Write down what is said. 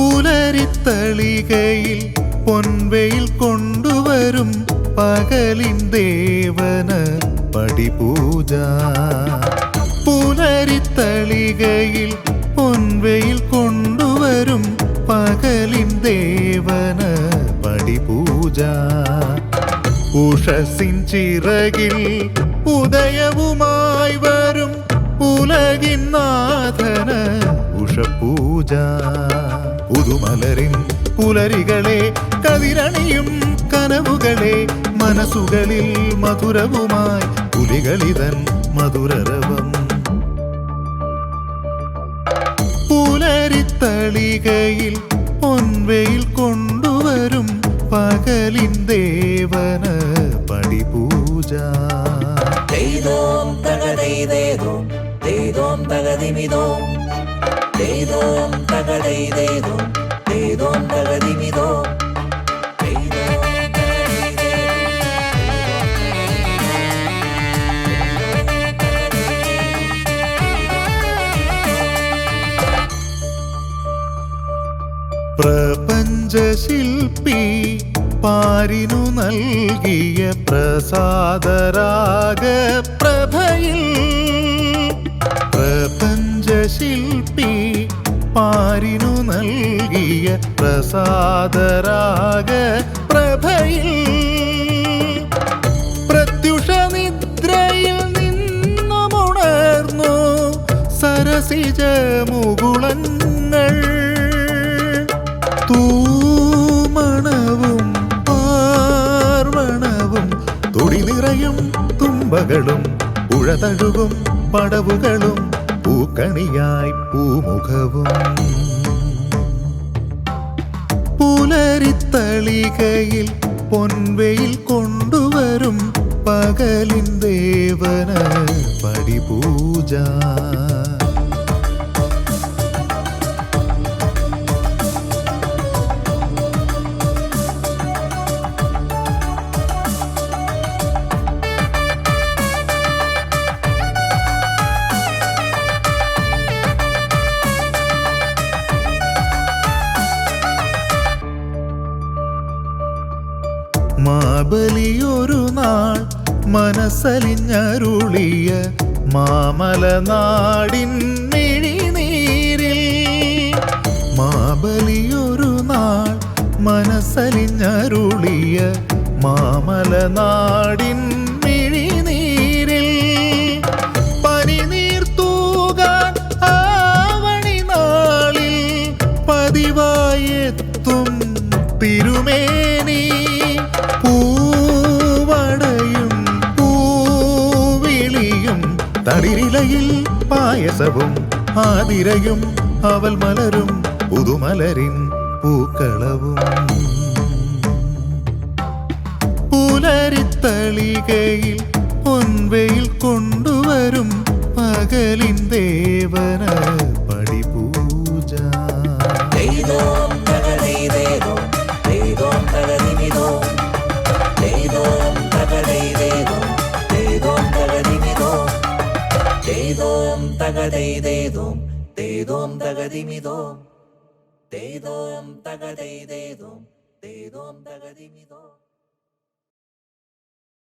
പുലരിത്തളികയിൽ പൊൻവെയിൽ കൊണ്ടുവരും പകലിൻ ദേവന പടിപൂജ. പുലരിത്തളികയിൽ പൊൻവെയിൽ കൊണ്ടുവരും പകലിൻ ദേവന പടിപൂജ. ഉഷസിൻ ചിറകിൽ ഉദയവുമായി വരും ഉലകിൻ നാഥന ഉഷപൂജ. പുതുമലരിൻ പുലരികളെ കതിരണിയും കനവുകളെ മനസ്സുകളിൽ മധുരവുമായി പുലികളിതൻ മധുരരവം പുലരിത്തളികയിൽ പൊൻവെയിൽ കൊണ്ടുവരും പകലിൻ ദേവന പടിപൂജ ദൈതോം തകതൈതേതോം ദൈതോം തകതിമിതോം ദൈതോം തകതൈതേതോം ദൈതോം പ്രപഞ്ചശില്പി പാരിനു നൽകിയ പ്രസാദരാഗ പ്രഭയിൽ പാരിനു നൽകിയ പ്രസാദരാഗ പ്രഭയിൽ? പ്രത്യുഷ നിദ്രയിൽ നിന്നുമുണർന്നു സരസിജ മുകുളങ്ങൾ. തൂമണവും പാർവണവും തൊടി തുമ്പകളും പുഴതഴുകും പടവുകളും പൂക്കണിയായി പൂമുഖവും. പുലരിത്തളികയിൽ പൊൻവെയിൽ കൊണ്ടുവരും പകലിൻ ദേവന പടിപൂജ. മാബലിയൊരു നാൾ മനസ്സലിഞ്ഞരുളിയ മാമലനാടിൻ മിഴിനീരിൽ മാബലിയൊരു നാൾ മനസ്സലിഞ്ഞരുളിയ മാമല തളിരിലയിൽ പായസവും ആതിരയും അവൽ മലരും പുതുമലരിൻ പൂക്കളവും. പുലരിത്തളികയിൽ പൊൻവയിൽ കൊണ്ടുവരും പകലിൻ ദേവന തകതൈതേതോം തേതോം തകതിമിതോം ദൈതോം തകതൈതേതോം തേതോം തകതിമിതോം.